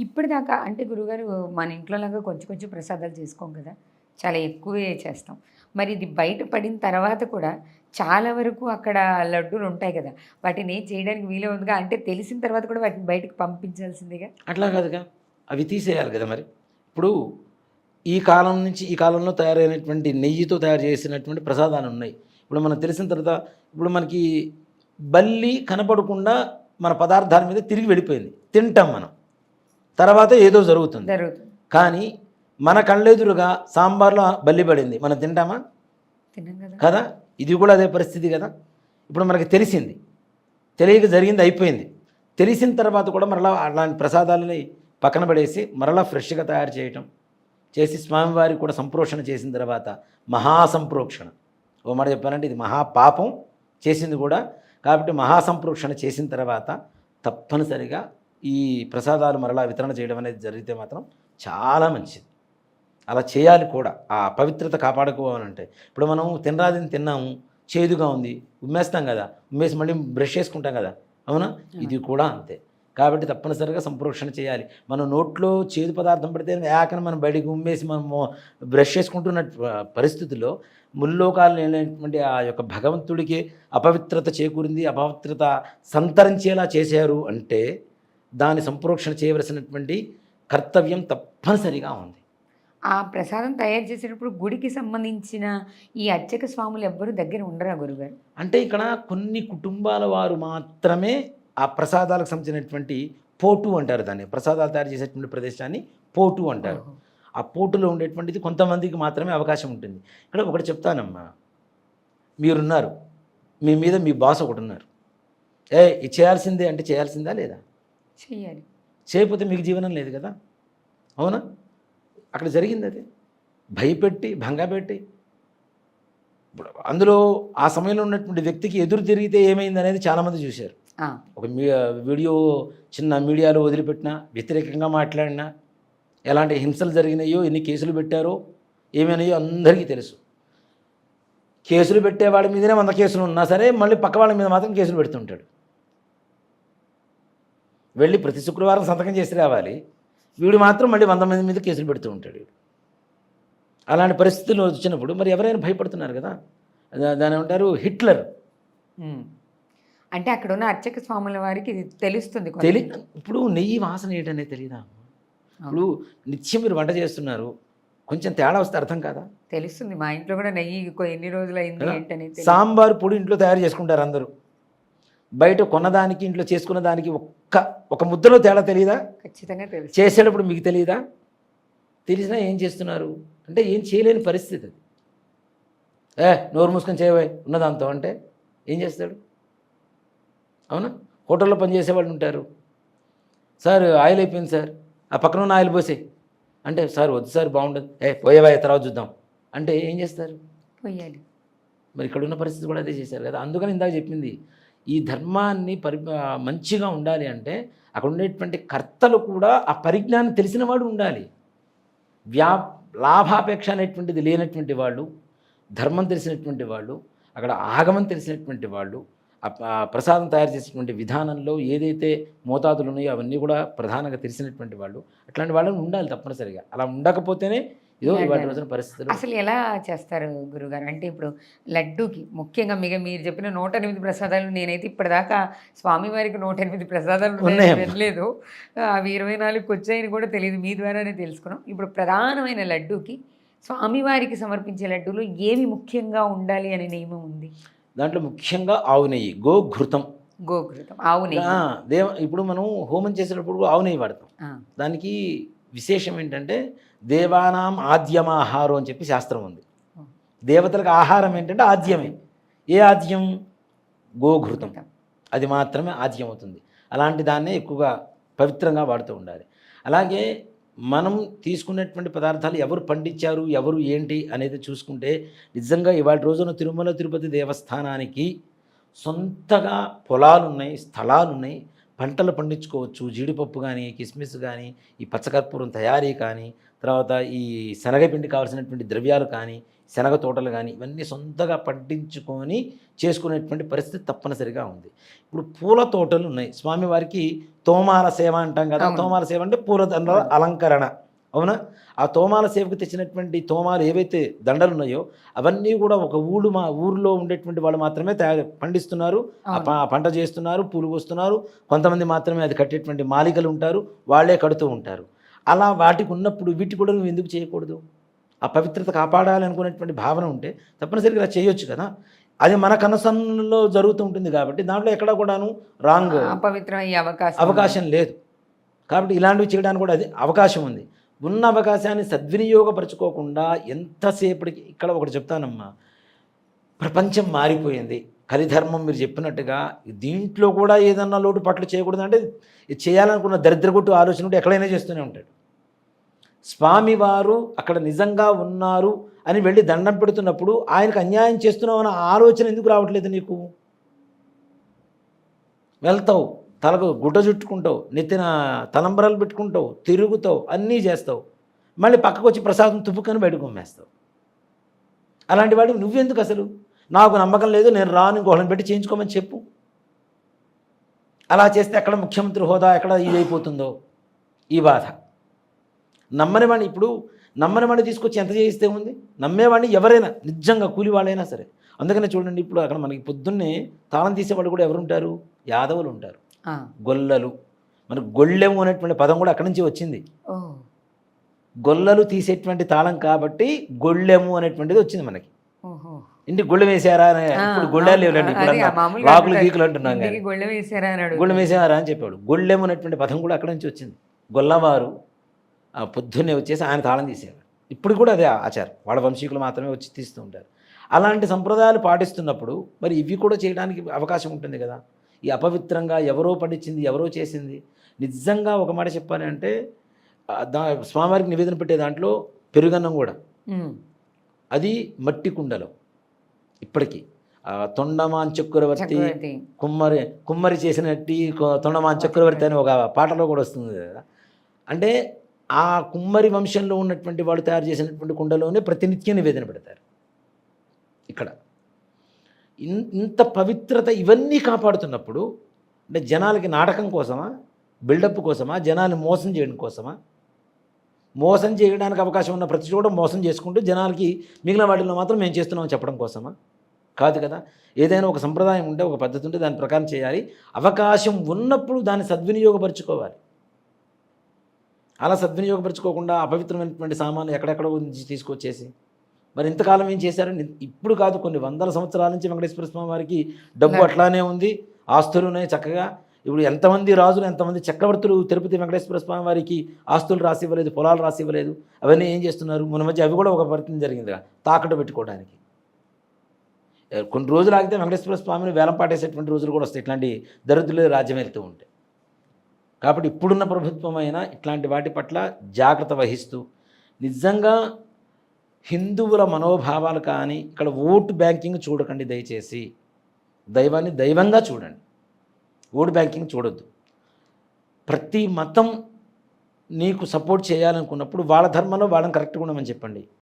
ఇప్పటిదాకా అంటే గురుగారు మన ఇంట్లోలాగా కొంచెం కొంచెం ప్రసాదాలు చేసుకోం కదా. చాలా ఎక్కువే చేస్తాం. మరి ఇది బయట పడిన తర్వాత కూడా చాలా వరకు అక్కడ లడ్డూలు ఉంటాయి కదా. వాటిని చేయడానికి వీలే ఉందిగా అంటే తెలిసిన తర్వాత కూడా వాటిని బయటకు పంపించాల్సిందిగా? అట్లా కాదుగా. అవి తీసేయాలి కదా మరి. ఇప్పుడు ఈ కాలం నుంచి ఈ కాలంలో తయారైనటువంటి నెయ్యితో తయారు చేసినటువంటి ప్రసాదాలు ఉన్నాయి. ఇప్పుడు మనకు తెలిసిన తర్వాత ఇప్పుడు మనకి బల్లి కనపడకుండా మన పదార్థాల మీద తిరిగి వెళ్ళిపోయింది. తింటాం మనం. తర్వాత ఏదో జరుగుతుంది. జరుగుతుంది. కానీ మన కళ్ళెదురుగా సాంబార్లో బల్లి పడింది మనం తింటామా? కదా. కదా? ఇది కూడా అదే పరిస్థితి కదా? ఇప్పుడు మనకి తెలిసింది. తెలియక జరిగింది అయిపోయింది. తెలిసిన తర్వాత కూడా మరలా అలాంటి ప్రసాదాలని పక్కన పడేసి మరలా ఫ్రెష్గా తయారు చేయటం. చేసి స్వామివారికి కూడా సంప్రోషణ చేసిన తర్వాత మహాసంప్రోక్షణ. ఓ మాట చెప్పానంటే ఇది మహాపాపం చేసింది కూడా. కాబట్టి మహాసంప్రోక్షణ చేసిన తర్వాత తప్పనిసరిగా ఈ ప్రసాదాలు మరలా వితరణ చేయడం అనేది జరిగితే మాత్రం చాలా మంచిది. అలా చేయాలి కూడా. ఆ పవిత్రత కాపాడుకోవాలంటే. ఇప్పుడు మనం తినరాదని తిన్నాము చేదుగా ఉంది ఉమ్మేస్తాం కదా ఉమ్మేసి మళ్ళీ బ్రష్ చేసుకుంటాం కదా అవునా? ఇది కూడా అంతే. కాబట్టి తప్పనిసరిగా సంప్రోక్షణ చేయాలి. మనం నోట్లో చేదు పదార్థం పడితే ఏకన మనం బయటికి ఉమ్మేసి మనం బ్రష్ చేసుకుంటున్న పరిస్థితుల్లో ముల్లోకాలు లేనటువంటి ఆ యొక్క భగవంతుడికి అపవిత్రత చేకూరింది అపవిత్రత సంతరించేలా చేశారు అంటే దాని సంప్రోక్షణ చేయవలసినటువంటి కర్తవ్యం తప్పనిసరిగా ఉంది. ఆ ప్రసాదం తయారు చేసేటప్పుడు గుడికి సంబంధించిన ఈ అర్చక స్వాములు ఎవ్వరు దగ్గర ఉండరా గురుగారు? అంటే ఇక్కడ కొన్ని కుటుంబాల వారు మాత్రమే ఆ ప్రసాదాలకు సంబంధించినటువంటి పోటు అంటారు దాన్ని. ప్రసాదాలు తయారు చేసేటువంటి ప్రదేశాన్ని పోటు అంటారు. ఆ పోటులో ఉండేటువంటిది కొంతమందికి మాత్రమే అవకాశం ఉంటుంది. ఇక్కడ ఒకటి చెప్తానమ్మా. మీరున్నారు. మీ మీద మీ బాస్ ఒకటి ఉన్నారు ఏ ఇది చేయాల్సిందే అంటే చేయాల్సిందా లేదా? చెయ్యాలి చేయకపోతే మీకు జీవనం లేదు కదా? అవునా? అక్కడ జరిగింది అది. భయపెట్టి భంగపెట్టి ఇప్పుడు అందులో ఆ సమయంలో ఉన్నటువంటి వ్యక్తికి ఎదురు తిరిగితే ఏమైంది అనేది చాలామంది చూశారు. ఒక మీ వీడియో చిన్న మీడియాలో వదిలిపెట్టినా వ్యతిరేకంగా మాట్లాడినా ఎలాంటి హింసలు జరిగినాయో ఎన్ని కేసులు పెట్టారో ఏమైనాయో అందరికీ తెలుసు. కేసులు పెట్టే వాళ్ళ మీదనే వంద కేసులు ఉన్నా సరే మళ్ళీ పక్క వాళ్ళ మీద మాత్రం కేసులు పెడుతుంటాడు. వెళ్ళి ప్రతి శుక్రవారం సంతకం చేసి రావాలి వీడు మాత్రం మళ్ళీ వంద మంది మీద కేసులు పెడుతూ ఉంటాడు. అలాంటి పరిస్థితులు వచ్చినప్పుడు మరి ఎవరైనా భయపడుతున్నారు కదా దాని ఏమంటారు హిట్లర్. అంటే అక్కడ ఉన్న అర్చక స్వాముల వారికి ఇది తెలుస్తుంది. తెలి ఇప్పుడు నెయ్యి వాసన ఏంటనేది తెలియదా ఇప్పుడు నిత్యం మీరు వంట చేస్తున్నారు కొంచెం తేడా వస్తే అర్థం కాదా తెలుస్తుంది మా ఇంట్లో కూడా నెయ్యి ఎన్ని రోజులు అయింది? ఏంటనేది. సాంబార్ పొడి ఇంట్లో తయారు చేసుకుంటారు అందరూ బయట కొన్నదానికి ఇంట్లో చేసుకున్న దానికి ఒక్క ఒక ముద్దలో తేడా తెలియదా ఖచ్చితంగా తెలుసు. చేసేటప్పుడు మీకు తెలియదా తెలిసినా ఏం చేస్తున్నారు? అంటే ఏం చేయలేని పరిస్థితి అది. ఏ నోరు మూసుకొని చేయబోయ్ ఉన్నదాంతో అంటే ఏం చేస్తాడు? అవునా? హోటల్లో పనిచేసే వాళ్ళు ఉంటారు. సార్ ఆయిల్ అయిపోయింది సార్. ఆ పక్కన ఉన్న ఆయిల్ పోసే అంటే సార్ వద్దు సార్ బాగుండదు. ఏ పోయేవా తర్వాత చూద్దాం. అంటే ఏం చేస్తారు? పోయాలి. మరి ఇక్కడ ఉన్న పరిస్థితి కూడా అదే చేశారు కదా. అందుకని ఇందాక చెప్పింది. ఈ ధర్మాన్ని పరి మంచిగా ఉండాలి అంటే అక్కడ ఉండేటువంటి కర్తలు కూడా ఆ పరిజ్ఞానం తెలిసిన వాడు ఉండాలి. వ్యా లాభాపేక్ష అనేటువంటిది లేనటువంటి వాళ్ళు ధర్మం తెలిసినటువంటి వాళ్ళు అక్కడ ఆగమం తెలిసినటువంటి వాళ్ళు ప్రసాదం తయారు చేసినటువంటి విధానంలో ఏదైతే మోతాదులు ఉన్నాయో అవన్నీ కూడా ప్రధానంగా తెలిసినటువంటి వాళ్ళు అట్లాంటి వాళ్ళని ఉండాలి తప్పనిసరిగా. అలా ఉండకపోతేనే ఇవాటి రోజున పరిస్థితులు. అసలు ఎలా చేస్తారు గురుగారు? అంటే ఇప్పుడు లడ్డూకి ముఖ్యంగా మిగ మీరు చెప్పిన నూట ఎనిమిది ప్రసాదాలు నేనైతే ఇప్పటిదాకా స్వామివారికి నూట ఎనిమిది ప్రసాదాలు. వినలేదు. అవి ఇరవై నాలుగుకి వచ్చాయని కూడా తెలియదు. మీ ద్వారానే తెలుసుకున్నాం. ఇప్పుడు ప్రధానమైన లడ్డూకి స్వామివారికి సమర్పించే లడ్డూలో ఏమి ముఖ్యంగా ఉండాలి అనే నియమం ఉంది? దాంట్లో ముఖ్యంగా ఆవు నెయ్యి గోఘృతం. గోఘృతం ఆవు నెయ్యి. ఆ, దేవ ఇప్పుడు మనం హోమం చేసేటప్పుడు ఆవు నెయ్యి వాడతాం. దానికి విశేషం ఏంటంటే దేవానాం ఆద్యమాహారం అని చెప్పి శాస్త్రం ఉంది. దేవతలకు ఆహారం ఏంటంటే ఆద్యమే. ఏ ఆద్యం? గోఘృతం. అది మాత్రమే ఆద్యం అవుతుంది. అలాంటి దాన్నే ఎక్కువగా పవిత్రంగా వాడుతూ ఉండాలి. అలాగే మనం తీసుకునేటువంటి పదార్థాలు ఎవరు పండించారు? ఎవరు ఏంటి? అనేది చూసుకుంటే నిజంగా ఇవాళ రోజున తిరుమల తిరుపతి దేవస్థానానికి సొంతగా పొలాలు ఉన్నాయి స్థలాలు ఉన్నాయి పంటలు పండించుకోవచ్చు. జీడిపప్పు కానీ కిస్మిస్ కానీ ఈ పచ్చకర్పూరం తయారీ కానీ తర్వాత ఈ శనగపిండి కావాల్సినటువంటి ద్రవ్యాలు కానీ శనగ తోటలు కానీ ఇవన్నీ సొంతగా పండించుకొని చేసుకునేటువంటి పరిస్థితి తప్పనిసరిగా ఉంది. ఇప్పుడు పూల తోటలు ఉన్నాయి. స్వామివారికి తోమాల సేవ అంటాం కదా. తోమాల సేవ అంటే పూలదండల అలంకరణ. అవునా? ఆ తోమాల సేవకు తెచ్చినటువంటి తోమాలు ఏవైతే దండలు ఉన్నాయో అవన్నీ కూడా ఒక ఊళ్ళు మా ఊరిలో ఉండేటువంటి వాళ్ళు మాత్రమే తయారు పండిస్తున్నారు. పంట చేస్తున్నారు పూలు పోస్తున్నారు కొంతమంది మాత్రమే అది కట్టేటువంటి మాలికలు ఉంటారు వాళ్ళే కడుతూ ఉంటారు. అలా వాటికి ఉన్నప్పుడు వీటి కూడా నువ్వు ఎందుకు చేయకూడదు? ఆ పవిత్రత కాపాడాలి అనుకునేటువంటి భావన ఉంటే తప్పనిసరిగా ఇలా చేయొచ్చు కదా. అది మన కనసంలో జరుగుతూ ఉంటుంది కాబట్టి దాంట్లో ఎక్కడా కూడాను రాంగ్ అవకాశం అవకాశం లేదు. కాబట్టి ఇలాంటివి చేయడానికి కూడా అది అవకాశం ఉంది. ఉన్న అవకాశాన్ని సద్వినియోగపరచుకోకుండా ఎంతసేపటికి ఇక్కడ ఒకటి చెప్తానమ్మా. ప్రపంచం మారిపోయింది. కలిధర్మం మీరు చెప్పినట్టుగా దీంట్లో కూడా ఏదన్నా లోటు పట్లు చేయకూడదు అంటే ఇది చేయాలనుకున్న దరిద్రగొట్టు ఆలోచన ఉంటే ఎక్కడైనా చేస్తూనే ఉంటాడు. స్వామివారు అక్కడ నిజంగా ఉన్నారు అని వెళ్ళి దండం పెడుతున్నప్పుడు ఆయనకు అన్యాయం చేస్తున్నావు అన్న ఆలోచన ఎందుకు రావట్లేదు నీకు? వెళ్తావు. తలకు గుడ్డ చుట్టుకుంటావు నెత్తిన తలంబరాలు పెట్టుకుంటావు తిరుగుతావు అన్నీ చేస్తావు. మళ్ళీ పక్కకు వచ్చి ప్రసాదం తుప్పుకొని బయటకు అమ్మేస్తావు అలాంటి వాడికి నువ్వెందుకు అసలు? నాకు నమ్మకం లేదు నేను రాను ఇంకోళ్ళని పెట్టి చేయించుకోమని చెప్పు. అలా చేస్తే ఎక్కడ ముఖ్యమంత్రి హోదా ఎక్కడ ఇదైపోతుందో? ఈ బాధ. నమ్మని వాడిని ఇప్పుడు నమ్మని వాడిని తీసుకొచ్చి ఎంత చేయిస్తే ఉంది? నమ్మేవాడిని ఎవరైనా నిజంగా కూలివాళ్ళైనా సరే. అందుకనే చూడండి ఇప్పుడు అక్కడ మనకి పొద్దున్నే తాళం తీసేవాళ్ళు కూడా ఎవరుంటారు? యాదవులు ఉంటారు. గొల్లలు. మనకు గొళ్ళెము అనేటువంటి పదం కూడా అక్కడి నుంచి వచ్చింది. గొల్లలు తీసేటువంటి తాళం కాబట్టి గొళ్ళెము అనేటువంటిది వచ్చింది మనకి. ఇంటికి గొళ్ళెం వేసారా అని ఇప్పుడు గొళ్ళాలు లేవులేండి అంటారు. గీకులు అంటున్నాం గొళ్ళెం వేసారా అని అడుగుతారు. గొళ్ళెం వేసారా అని చెప్పాడు గొళ్ళెము అనేటువంటి పదం కూడా అక్కడి నుంచి వచ్చింది. గొల్లవారు ఆ పొద్దున్నే వచ్చేసి ఆయన తాళం తీసేవారు. ఇప్పుడు కూడా అదే ఆచారం. వాళ్ళ వంశీకులు మాత్రమే వచ్చి తీస్తూ ఉంటారు. అలాంటి సంప్రదాయాలు పాటిస్తున్నప్పుడు మరి ఇవి కూడా చేయడానికి అవకాశం ఉంటుంది కదా. ఈ అపవిత్రంగా ఎవరో పండించింది ఎవరో చేసింది. నిజంగా ఒక మాట చెప్పాలి అంటే దా స్వామివారికి నివేదన పెట్టే దాంట్లో పెరుగన్నం కూడా. అది మట్టి కుండలో ఇప్పటికీ. తొండమాన్ చక్రవర్తి కుమ్మరి కుమ్మరి చేసినట్టి తొండమాన్ చక్రవర్తి అని ఒక పాటలో కూడా వస్తుంది కదా. అంటే ఆ కుమ్మరి వంశంలో ఉన్నటువంటి వాళ్ళు తయారు చేసినటువంటి కుండలోనే ప్రతినిత్యం నివేదన పెడతారు. ఇక్కడ. ఇంత పవిత్రత ఇవన్నీ కాపాడుతున్నప్పుడు అంటే జనాలకి నాటకం కోసమా బిల్డప్ కోసమా జనాన్ని మోసం చేయడం కోసమా? మోసం చేయడానికి అవకాశం ఉన్న ప్రతి చోట మోసం చేసుకుంటూ జనాలకి మిగిలిన వాటిలో మాత్రం మేము చేస్తున్నామని చెప్పడం కోసమా? కాదు కదా. ఏదైనా ఒక సంప్రదాయం ఉంటే ఒక పద్ధతి ఉంటే దాని ప్రకారం చేయాలి. అవకాశం ఉన్నప్పుడు దాన్ని సద్వినియోగపరచుకోవాలి. అలా సద్వినియోగపరచుకోకుండా అపవిత్రమైనటువంటి సామాన్లు ఎక్కడెక్కడ నుంచి తీసుకొచ్చేసి మరి ఇంతకాలం ఏం చేశారు? ఇప్పుడు కాదు కొన్ని వందల సంవత్సరాల నుంచి వెంకటేశ్వర స్వామి వారికి డబ్బు అట్లానే. ఉంది ఆస్తులు ఉన్నాయి చక్కగా. ఇప్పుడు ఎంతమంది రాజులు ఎంతమంది చక్రవర్తులు తిరుపతి వెంకటేశ్వర స్వామి వారికి ఆస్తులు రాసి ఇవ్వలేదు పొలాలు రాసి ఇవ్వలేదు అవన్నీ ఏం చేస్తున్నారు? మన మధ్య అవి కూడా ఒక పరిస్థితి జరిగింది తాకట్టు పెట్టుకోవడానికి. కొన్ని రోజులు ఆగితే వెంకటేశ్వర స్వామిని వేలం పాటేసేటువంటి రోజులు కూడా వస్తాయి. ఇట్లాంటి దరిద్రులు రాజ్యం వెళ్తూ ఉంటాయి కాబట్టి ఇప్పుడున్న ప్రభుత్వం అయినా ఇట్లాంటి వాటి పట్ల జాగ్రత్త వహిస్తూ నిజంగా హిందువుల మనోభావాలు కానీ ఇక్కడ ఓటు బ్యాంకింగ్ చూడకండి దయచేసి. దైవాన్ని దైవంగా చూడండి. ఓటు బ్యాంకింగ్ చూడొద్దు. ప్రతి మతం నీకు సపోర్ట్ చేయాలనుకున్నప్పుడు వాళ్ళ ధర్మంలో వాళ్ళని కరెక్ట్గా ఉండమని చెప్పండి.